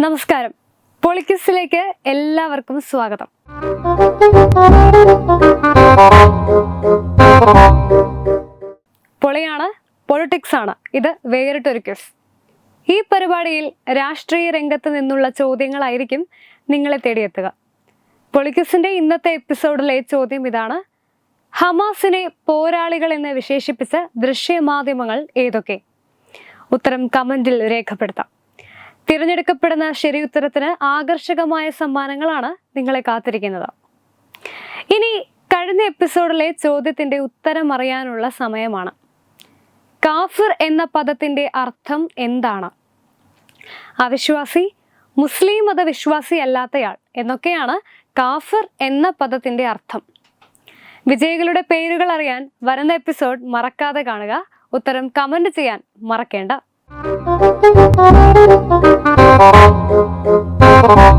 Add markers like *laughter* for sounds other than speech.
നമസ്കാരം. പൊളിക്കിസിലേക്ക് എല്ലാവർക്കും സ്വാഗതം. പൊളിയാണ് പൊളിറ്റിക്സ് ആണ് ഇത് വേറിട്ടൊരു കേസ് ഈ പരിപാടിയിൽ രാഷ്ട്രീയ രംഗത്ത് നിന്നുള്ള ചോദ്യങ്ങളായിരിക്കും നിങ്ങളെ തേടിയെത്തുക. പൊളിക്കിസിന്റെ ഇന്നത്തെ എപ്പിസോഡിലെ ചോദ്യം ഇതാണ് ഹമാസിനെ പോരാളികൾ എന്ന് വിശേഷിപ്പിച്ച ദൃശ്യമാധ്യമങ്ങൾ ഏതൊക്കെ? ഉത്തരം കമന്റിൽ രേഖപ്പെടുത്താം. തിരഞ്ഞെടുക്കപ്പെടുന്ന ശരിയുത്തരത്തിന് ആകർഷകമായ സമ്മാനങ്ങളാണ് നിങ്ങളെ കാത്തിരിക്കുന്നത്. ഇനി കഴിഞ്ഞ എപ്പിസോഡിലെ ചോദ്യത്തിന്റെ ഉത്തരം അറിയാനുള്ള സമയമാണ്. കാഫിർ എന്ന പദത്തിന്റെ അർത്ഥം എന്താണ്? അവിശ്വാസി മുസ്ലിം മതവിശ്വാസി അല്ലാത്തയാൾ എന്നൊക്കെയാണ് കാഫിർ എന്ന പദത്തിന്റെ അർത്ഥം. വിജയികളുടെ പേരുകൾ അറിയാൻ വരുന്ന എപ്പിസോഡ് മറക്കാതെ കാണുക. ഉത്തരം കമന്റ് ചെയ്യാൻ മറക്കേണ്ട. you *laughs*